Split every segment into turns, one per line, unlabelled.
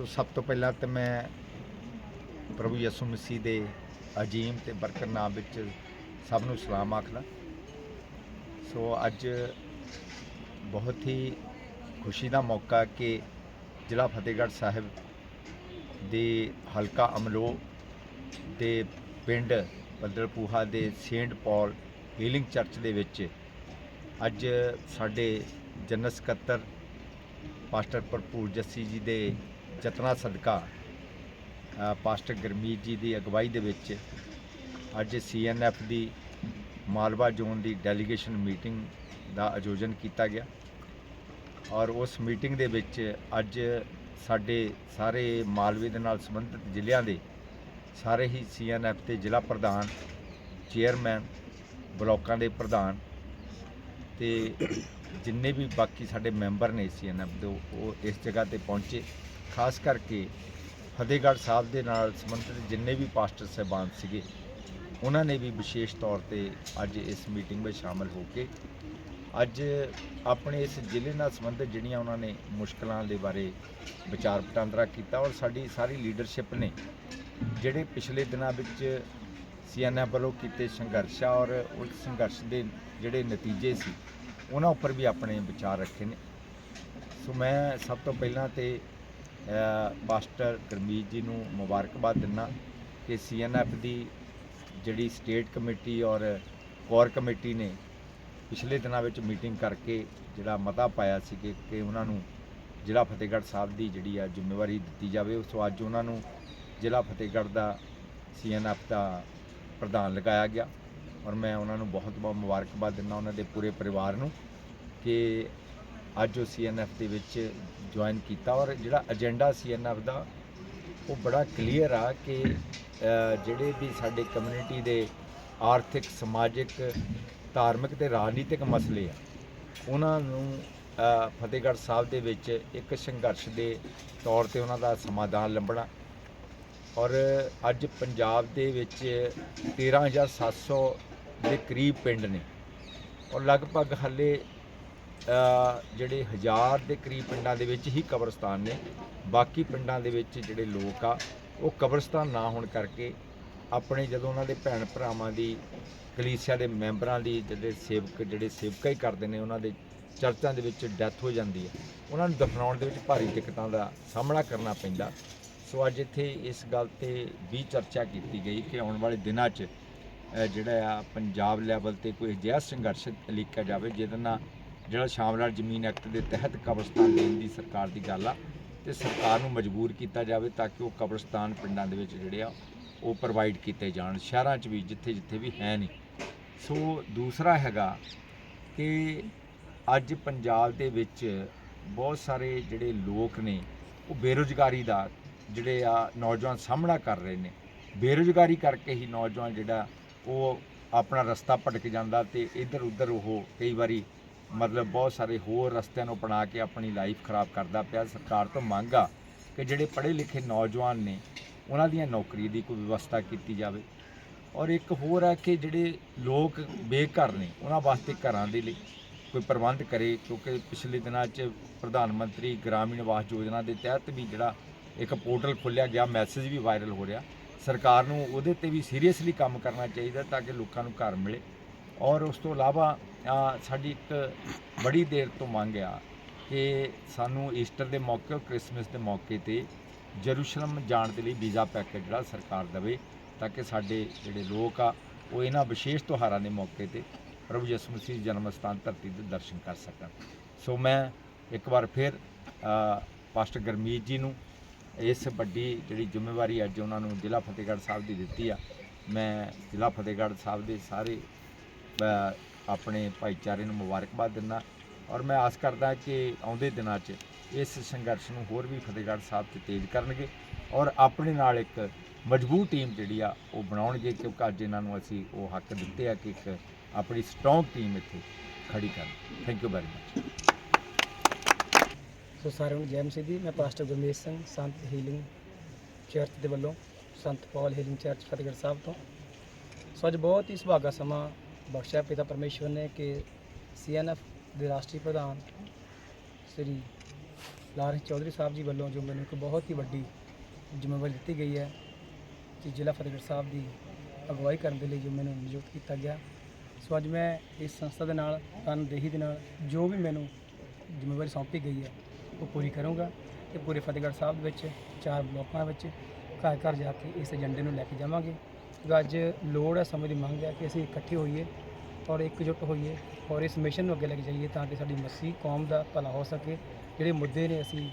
ਸੋ ਸਭ ਤੋਂ ਪਹਿਲਾਂ ਤਾਂ ਮੈਂ ਪ੍ਰਭੂ ਯਿਸੂ ਮਸੀਹ ਦੇ ਅਜੀਮ ਤੇ ਬਰਕਤ ਨਾਮ ਵਿੱਚ ਸਭ ਨੂੰ ਸਲਾਮ ਆਖਦਾ। ਸੋ ਅੱਜ ਬਹੁਤ ਹੀ ਖੁਸ਼ੀ ਦਾ ਮੌਕਾ ਕਿ ਜ਼ਿਲ੍ਹਾ ਫਤਿਹਗੜ੍ਹ ਸਾਹਿਬ ਦੇ ਹਲਕਾ ਅਮਲੋ ਦੇ ਪਿੰਡ ਬੱਦਲਪੂਹਾ ਦੇ ਸੇਂਟ ਪਾਲ ਹੀਲਿੰਗ ਚਰਚ ਦੇ ਵਿੱਚ ਅੱਜ ਸਾਡੇ ਜਨਰਲ ਸਕੱਤਰ ਪਾਸਟਰ ਭਰਪੂਰ ਜੱਸੀ ਜੀ ਦੇ ਯਤਨਾਂ ਸਦਕਾ ਪਾਸਟਰ ਗਰਮੀਤ ਜੀ ਦੀ ਅਗਵਾਈ ਦੇ ਵਿੱਚ ਅੱਜ ਸੀਐਨਐਫ ਦੀ ਮਾਲਵਾ ਜ਼ੋਨ ਦੀ ਡੈਲੀਗੇਸ਼ਨ ਮੀਟਿੰਗ ਦਾ ਆਯੋਜਨ ਕੀਤਾ ਗਿਆ। ਔਰ ਉਸ ਮੀਟਿੰਗ ਦੇ ਵਿੱਚ ਅੱਜ ਸਾਡੇ ਸਾਰੇ ਮਾਲਵੇ ਦੇ ਨਾਲ ਸੰਬੰਧਿਤ ਜ਼ਿਲ੍ਹਿਆਂ ਦੇ ਸਾਰੇ ਹੀ ਸੀਐਨਐਫ ਦੇ ਜ਼ਿਲ੍ਹਾ ਪ੍ਰਧਾਨ, ਚੇਅਰਮੈਨ, ਬਲਾਕਾਂ ਦੇ ਪ੍ਰਧਾਨ ਤੇ ਜਿੰਨੇ ਵੀ ਬਾਕੀ ਸਾਡੇ ਮੈਂਬਰ ਨੇ ਸੀਐਨਐਫ ਦੇ, ਉਹ ਇਸ ਜਗ੍ਹਾ ਤੇ ਪਹੁੰਚੇ। ਖਾਸ ਕਰਕੇ ਫਤਿਹਗੜ੍ਹ ਸਾਹਿਬ ਦੇ ਨਾਲ ਸੰਬੰਧਿਤ ਜਿੰਨੇ ਵੀ ਪਾਸਟਰ ਸਹਿਬਾਨ ਸੀਗੇ, ਉਹਨਾਂ ਨੇ ਵੀ ਵਿਸ਼ੇਸ਼ ਤੌਰ ਤੇ ਅੱਜ ਇਸ ਮੀਟਿੰਗ ਵਿੱਚ ਸ਼ਾਮਲ ਹੋ ਕੇ ਅੱਜ ਆਪਣੇ ਇਸ ਜ਼ਿਲ੍ਹੇ ਨਾਲ ਸੰਬੰਧਿਤ ਜਿਹੜੀਆਂ ਉਹਨਾਂ ਨੇ ਮੁਸ਼ਕਲਾਂ ਦੇ ਬਾਰੇ ਵਿਚਾਰ ਵਟਾਂਦਰਾ ਕੀਤਾ ਔਰ ਸਾਡੀ ਸਾਰੀ ਲੀਡਰਸ਼ਿਪ ਨੇ ਜਿਹੜੇ ਪਿਛਲੇ ਦਿਨਾਂ ਵਿੱਚ ਸੀਐਨਐਫ ਵੱਲੋਂ ਕੀਤੇ ਸੰਘਰਸ਼ ਆ ਔਰ ਉਸ ਸੰਘਰਸ਼ ਦੇ ਜਿਹੜੇ ਨਤੀਜੇ ਸੀ, ਉਹਨਾਂ ਉੱਪਰ ਵੀ ਆਪਣੇ ਵਿਚਾਰ ਰੱਖੇ ਨੇ। ਸੋ ਮੈਂ ਸਭ ਤੋਂ ਪਹਿਲਾਂ ਤੇ ਪਾਸਟਰ ਗਰਮੀਤ ਜੀ ਨੂੰ ਮੁਬਾਰਕਬਾਦ ਦਿੰਦਾ ਕਿ ਸੀਐਨਐਫ ਦੀ ਜਿਹੜੀ ਸਟੇਟ ਕਮੇਟੀ ਔਰ ਕੋਰ ਕਮੇਟੀ ਨੇ ਪਿਛਲੇ ਦਿਨਾਂ ਵਿੱਚ ਮੀਟਿੰਗ ਕਰਕੇ ਜਿਹੜਾ ਮਤਾ ਪਾਇਆ ਸੀ ਕਿ ਕਿ ਉਹਨਾਂ ਨੂੰ ਜ਼ਿਲ੍ਹਾ ਫਤਿਹਗੜ੍ਹ ਸਾਹਿਬ ਦੀ ਜਿਹੜੀ ਆ ਜ਼ਿੰਮੇਵਾਰੀ ਦਿੱਤੀ ਜਾਵੇ, ਉਸ ਤੋਂ ਅੱਜ ਉਹਨਾਂ ਨੂੰ ਜ਼ਿਲ੍ਹਾ ਫਤਿਹਗੜ੍ਹ ਦਾ ਸੀਐਨਐਫ ਦਾ ਪ੍ਰਧਾਨ ਲਗਾਇਆ ਗਿਆ ਔਰ ਮੈਂ ਉਹਨਾਂ ਨੂੰ ਬਹੁਤ ਬਹੁਤ ਮੁਬਾਰਕਬਾਦ ਦਿੰਦਾ, ਉਹਨਾਂ ਦੇ ਪੂਰੇ ਪਰਿਵਾਰ ਨੂੰ ਕਿ ਅੱਜ ਉਹ ਸੀਐਨਐਫ ਦੇ ਵਿੱਚ ਜੁਆਇਨ ਕੀਤਾ ਔਰ ਜਿਹੜਾ ਏਜੰਡਾ ਸੀਐਨਐਫ ਦਾ, ਉਹ ਬੜਾ ਕਲੀਅਰ ਆ ਕਿ ਜਿਹੜੇ ਵੀ ਸਾਡੇ ਕਮਿਊਨਿਟੀ ਦੇ ਆਰਥਿਕ, ਸਮਾਜਿਕ, ਧਾਰਮਿਕ ਤੇ ਰਾਜਨੀਤਿਕ ਮਸਲੇ ਆ, ਉਹਨਾਂ ਨੂੰ ਫਤਿਹਗੜ੍ਹ ਸਾਹਿਬ ਦੇ ਵਿੱਚ ਇੱਕ ਸੰਘਰਸ਼ ਦੇ ਤੌਰ ਤੇ ਉਹਨਾਂ ਦਾ ਸਮਾਧਾਨ ਲੱਭਣਾ ਔਰ ਅੱਜ ਪੰਜਾਬ ਦੇ ਵਿੱਚ 13700 ਦੇ ਕਰੀਬ ਪਿੰਡ ਨੇ ਔਰ ਲਗਭਗ ਹੱਲੇ ਜਿਹੜੇ ਹਜ਼ਾਰ ਦੇ ਕਰੀਬ ਪਿੰਡਾਂ ਦੇ ਵਿੱਚ ਹੀ ਕਬਰਸਤਾਨ ਨੇ, ਬਾਕੀ ਪਿੰਡਾਂ ਦੇ ਵਿੱਚ ਜਿਹੜੇ ਲੋਕ ਆ, ਉਹ ਕਬਰਸਤਾਨ ਨਾ ਹੋਣ ਕਰਕੇ ਆਪਣੇ ਜਦੋਂ ਉਹਨਾਂ ਦੇ ਭੈਣ ਭਰਾਵਾਂ ਦੀ, ਕਲੀਸਿਆ ਦੇ ਮੈਂਬਰਾਂ ਦੀ ਜਿਹੜੇ ਸੇਵਕ, ਜਿਹੜੇ ਸੇਵਕਾ ਹੀ ਕਰਦੇ ਨੇ, ਉਹਨਾਂ ਦੇ ਚਰਚਾਂ ਦੇ ਵਿੱਚ ਡੈਥ ਹੋ ਜਾਂਦੀ ਹੈ। ਉਹਨਾਂ ਨੂੰ ਦਫਨਾਉਣ ਦੇ ਵਿੱਚ ਭਾਰੀ ਦਿੱਕਤਾਂ ਦਾ ਸਾਹਮਣਾ ਕਰਨਾ ਪੈਂਦਾ। ਸੋ ਅੱਜ ਇੱਥੇ ਇਸ ਗੱਲ ਤੇ ਵੀ ਚਰਚਾ ਕੀਤੀ ਗਈ ਕਿ ਆਉਣ ਵਾਲੇ ਦਿਨਾਂ 'ਚ ਜਿਹੜਾ ਆ, ਪੰਜਾਬ ਲੈਵਲ ਤੇ ਕੋਈ ਅਜਿਹਾ ਸੰਘਰਸ਼ ਲਿਖਿਆ ਜਾਵੇ, ਜਿਹਦੇ ਨਾਲ ਜਿਹੜਾ ਸ਼ਾਮਲਾਟ ਜ਼ਮੀਨ ਐਕਟ ਦੇ ਤਹਿਤ ਕਬਰਸਤਾਨ ਦੇਣ ਦੀ ਸਰਕਾਰ ਦੀ ਗੱਲ ਆ, ਤੇ ਸਰਕਾਰ ਨੂੰ ਮਜਬੂਰ ਕੀਤਾ ਜਾਵੇ ਤਾਂ ਕਿ ਉਹ ਕਬਰਸਤਾਨ ਪਿੰਡਾਂ ਦੇ ਵਿੱਚ ਜਿਹੜੇ ਆ, ਉਹ ਪ੍ਰੋਵਾਈਡ ਕੀਤੇ ਜਾਣ, ਸ਼ਹਿਰਾਂ 'ਚ ਵੀ, ਜਿੱਥੇ ਜਿੱਥੇ ਵੀ ਹੈ ਨਹੀਂ। ਸੋ ਦੂਸਰਾ ਹੈਗਾ ਕਿ ਅੱਜ ਪੰਜਾਬ ਦੇ ਵਿੱਚ ਬਹੁਤ ਸਾਰੇ ਜਿਹੜੇ ਲੋਕ ਨੇ, ਉਹ ਬੇਰੁਜ਼ਗਾਰੀ ਦਾ ਜਿਹੜੇ ਆ ਨੌਜਵਾਨ ਸਾਹਮਣਾ ਕਰ ਰਹੇ ਨੇ। ਬੇਰੁਜ਼ਗਾਰੀ ਕਰਕੇ ਹੀ ਨੌਜਵਾਨ ਜਿਹੜਾ, ਉਹ ਆਪਣਾ ਰਸਤਾ ਭਟਕ ਜਾਂਦਾ ਤੇ ਇੱਧਰ ਉੱਧਰ ਉਹ ਕਈ ਵਾਰੀ ਮਤਲਬ ਬਹੁਤ ਸਾਰੇ ਹੋਰ ਰਸਤਿਆਂ ਨੂੰ ਅਪਣਾ ਕੇ ਆਪਣੀ ਲਾਈਫ ਖਰਾਬ ਕਰਦਾ ਪਿਆ। ਸਰਕਾਰ ਤੋਂ ਮੰਗ ਆ ਕਿ ਜਿਹੜੇ ਪੜ੍ਹੇ ਲਿਖੇ ਨੌਜਵਾਨ ਨੇ, ਉਹਨਾਂ ਦੀਆਂ ਨੌਕਰੀ ਦੀ ਕੋਈ ਵਿਵਸਥਾ ਕੀਤੀ ਜਾਵੇ। ਔਰ ਇੱਕ ਹੋਰ ਹੈ ਕਿ ਜਿਹੜੇ ਲੋਕ ਬੇਘਰ ਨੇ, ਉਹਨਾਂ ਵਾਸਤੇ ਘਰਾਂ ਦੇ ਲਈ ਕੋਈ ਪ੍ਰਬੰਧ ਕਰੇ, ਕਿਉਂਕਿ ਪਿਛਲੇ ਦਿਨਾਂ 'ਚ ਪ੍ਰਧਾਨ ਮੰਤਰੀ ਗ੍ਰਾਮੀਣ ਆਵਾਸ ਯੋਜਨਾ ਦੇ ਤਹਿਤ ਵੀ ਜਿਹੜਾ ਇੱਕ ਪੋਰਟਲ ਖੋਲ੍ਹਿਆ ਗਿਆ, ਮੈਸੇਜ ਵੀ ਵਾਇਰਲ ਹੋ ਰਿਹਾ। ਸਰਕਾਰ ਨੂੰ ਉਹਦੇ ਤੇ ਵੀ ਸੀਰੀਅਸਲੀ ਕੰਮ ਕਰਨਾ ਚਾਹੀਦਾ ਤਾਂ ਕਿ ਲੋਕਾਂ ਨੂੰ ਘਰ ਮਿਲੇ। ਔਰ ਉਸ ਤੋਂ ਇਲਾਵਾ ਸਾਡੀ ਇੱਕ ਬੜੀ ਦੇਰ ਤੋਂ ਮੰਗ ਆ ਕਿ ਸਾਨੂੰ ਈਸਟਰ ਦੇ ਮੌਕੇ ਔਰ ਕ੍ਰਿਸਮਸ ਦੇ ਮੌਕੇ ਤੇ ਜਰੂਸ਼ਲਮ ਜਾਣ ਦੇ ਲਈ ਵੀਜ਼ਾ ਪੈਕੇਜ ਜਿਹੜਾ ਸਰਕਾਰ ਦੇਵੇ ਤਾਂ ਕਿ ਸਾਡੇ ਜਿਹੜੇ ਲੋਕ ਆ, ਉਹ ਇਹਨਾਂ ਵਿਸ਼ੇਸ਼ ਤਿਉਹਾਰਾਂ ਦੇ ਮੌਕੇ ਤੇ ਪ੍ਰਭੂ ਯਿਸੂ ਮਸੀਹ ਜਨਮ ਸਥਾਨ ਧਰਤੀ ਦੇ ਦਰਸ਼ਨ ਕਰ ਸਕਣ। ਸੋ ਮੈਂ ਇੱਕ ਵਾਰ ਫਿਰ ਪਾਸਟਰ ਗਰਮੀਤ ਜੀ ਨੂੰ ਇਸ ਵੱਡੀ ਜਿਹੜੀ ਜ਼ਿੰਮੇਵਾਰੀ ਅੱਜ ਉਹਨਾਂ ਨੂੰ ਜ਼ਿਲ੍ਹਾ ਫਤਿਹਗੜ੍ਹ ਸਾਹਿਬ ਦੀ ਦਿੱਤੀ ਆ, ਮੈਂ ਜ਼ਿਲ੍ਹਾ ਫਤਿਹਗੜ੍ਹ ਸਾਹਿਬ ਦੇ ਸਾਰੇ ਆਪਣੇ ਭਾਈਚਾਰੇ ਨੂੰ ਮੁਬਾਰਕਬਾਦ ਦਿੰਦਾ ਔਰ ਮੈਂ ਆਸ ਕਰਦਾ ਕਿ ਆਉਂਦੇ ਦਿਨਾਂ 'ਚ ਇਸ ਸੰਘਰਸ਼ ਨੂੰ ਹੋਰ ਵੀ ਫਤਿਹਗੜ੍ਹ ਸਾਹਿਬ 'ਤੇ ਤੇਜ਼ ਕਰਨਗੇ ਔਰ ਆਪਣੇ ਨਾਲ ਇੱਕ ਮਜ਼ਬੂਤ ਟੀਮ ਜਿਹੜੀ ਆ ਉਹ ਬਣਾਉਣਗੇ ਕਿਉਂਕਿ ਅੱਜ ਇਹਨਾਂ ਨੂੰ ਅਸੀਂ ਉਹ ਹੱਕ ਦਿੱਤੇ ਆ ਕਿ ਇੱਕ ਆਪਣੀ ਸਟਰੋਂਗ ਟੀਮ ਇੱਥੇ ਖੜੀ ਕਰਨ। Thank you very much
so ਸਾਰਿਆਂ ਨੂੰ ਜੈ ਮਸੀਹ ਦੀ। ਮੈਂ ਪਾਸਟਰ ਗੁਰਮੇਸ਼ ਸਿੰਘ, ਸੰਤ ਹੀਲਿੰਗ ਚਰਚ ਦੇ ਵੱਲੋਂ, Sant Paul healing church Fatehgarh Sahib ਤੋਂ। ਸੋ ਅੱਜ ਬਹੁਤ ਹੀ ਸੁਭਾਗਾ ਸਮਾਂ ਬਖਸ਼ਿਆ ਪਿਤਾ ਪਰਮੇਸ਼ਵਰ ਨੇ ਕਿ ਸੀਐਨਐਫ ਦੇ ਰਾਸ਼ਟਰੀ ਪ੍ਰਧਾਨ ਸ੍ਰੀ ਲਾਰੈਂਸ ਚੌਧਰੀ ਸਾਹਿਬ ਜੀ ਵੱਲੋਂ ਜੋ ਮੈਨੂੰ ਇੱਕ ਬਹੁਤ ਹੀ ਵੱਡੀ ਜ਼ਿੰਮੇਵਾਰੀ ਦਿੱਤੀ ਗਈ ਹੈ ਕਿ ਜ਼ਿਲ੍ਹਾ ਫਤਿਹਗੜ੍ਹ ਸਾਹਿਬ ਦੀ ਅਗਵਾਈ ਕਰਨ ਦੇ ਲਈ ਜੋ ਮੈਨੂੰ ਨਿਯੁਕਤ ਕੀਤਾ ਗਿਆ। ਸੋ ਅੱਜ ਮੈਂ ਇਸ ਸੰਸਥਾ ਦੇ ਨਾਲ, ਤਨਦੇਹੀ ਦੇ ਨਾਲ ਜੋ ਵੀ ਮੈਨੂੰ ਜ਼ਿੰਮੇਵਾਰੀ ਸੌਂਪੀ ਗਈ ਹੈ, ਉਹ ਪੂਰੀ ਕਰੂੰਗਾ ਤੇ ਪੂਰੇ ਫਤਿਹਗੜ੍ਹ ਸਾਹਿਬ ਵਿੱਚ ਚਾਰ ਬਲਾਕਾਂ ਵਿੱਚ ਘਰ ਘਰ ਜਾ ਕੇ ਇਸ ਏਜੰਡੇ ਨੂੰ ਲੈ ਕੇ ਜਾਵਾਂਗੇ। ਜੋ ਅੱਜ ਲੋੜ ਹੈ, ਸਮੇਂ ਦੀ ਮੰਗ ਹੈ ਕਿ ਅਸੀਂ ਇਕੱਠੇ ਹੋਈਏ ਔਰ ਇਕਜੁੱਟ ਹੋਈਏ ਔਰ ਇਸ ਮਿਸ਼ਨ ਨੂੰ ਅੱਗੇ ਲੈ ਕੇ ਜਾਈਏ ਤਾਂ ਕਿ ਸਾਡੀ ਮਸੀ ਕੌਮ ਦਾ ਭਲਾ ਹੋ ਸਕੇ। ਜਿਹੜੇ ਮੁੱਦੇ ਨੇ ਅਸੀਂ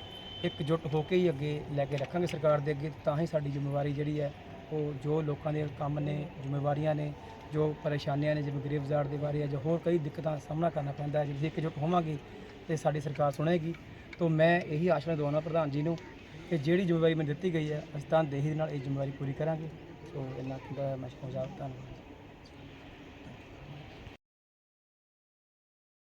ਇਕਜੁੱਟ ਹੋ ਕੇ ਹੀ ਅੱਗੇ ਲੈ ਕੇ ਰੱਖਾਂਗੇ ਸਰਕਾਰ ਦੇ ਅੱਗੇ, ਤਾਂ ਹੀ ਸਾਡੀ ਜ਼ਿੰਮੇਵਾਰੀ ਜਿਹੜੀ ਹੈ, ਉਹ ਜੋ ਲੋਕਾਂ ਦੇ ਕੰਮ ਨੇ, ਜ਼ਿੰਮੇਵਾਰੀਆਂ ਨੇ, ਜੋ ਪਰੇਸ਼ਾਨੀਆਂ ਨੇ, ਜਿਵੇਂ ਗਰੀਬ ਜ਼ਾੜ ਦੇ ਬਾਰੇ ਹੈ ਜਾਂ ਹੋਰ ਕਈ ਦਿੱਕਤਾਂ ਦਾ ਸਾਹਮਣਾ ਕਰਨਾ ਪੈਂਦਾ ਹੈ, ਜੇ ਅਸੀਂ ਇਕਜੁੱਟ ਹੋਵਾਂਗੇ ਤੇ ਸਾਡੀ ਸਰਕਾਰ ਸੁਣੇਗੀ। ਤੋਂ ਮੈਂ ਇਹੀ ਆਸ਼ਾ ਦਵਾਉਣਾ ਪ੍ਰਧਾਨ ਜੀ ਨੂੰ ਕਿ ਜਿਹੜੀ ਜ਼ਿੰਮੇਵਾਰੀ ਮੈਨੂੰ ਦਿੱਤੀ ਗਈ ਹੈ, ਅਸੀਂ ਤਾਂ ਦੇਹੀ ਦੇ ਨਾਲ ਇਹ ਜ਼ਿੰਮੇਵਾਰੀ ਪੂਰੀ ਕਰਾਂਗੇ। ਸੋ ਇੰਨਾ ਕੁ ਦਾ ਮੈਂ ਸਮਝਾਉਂਦਾ ਧੰਨਵਾਦ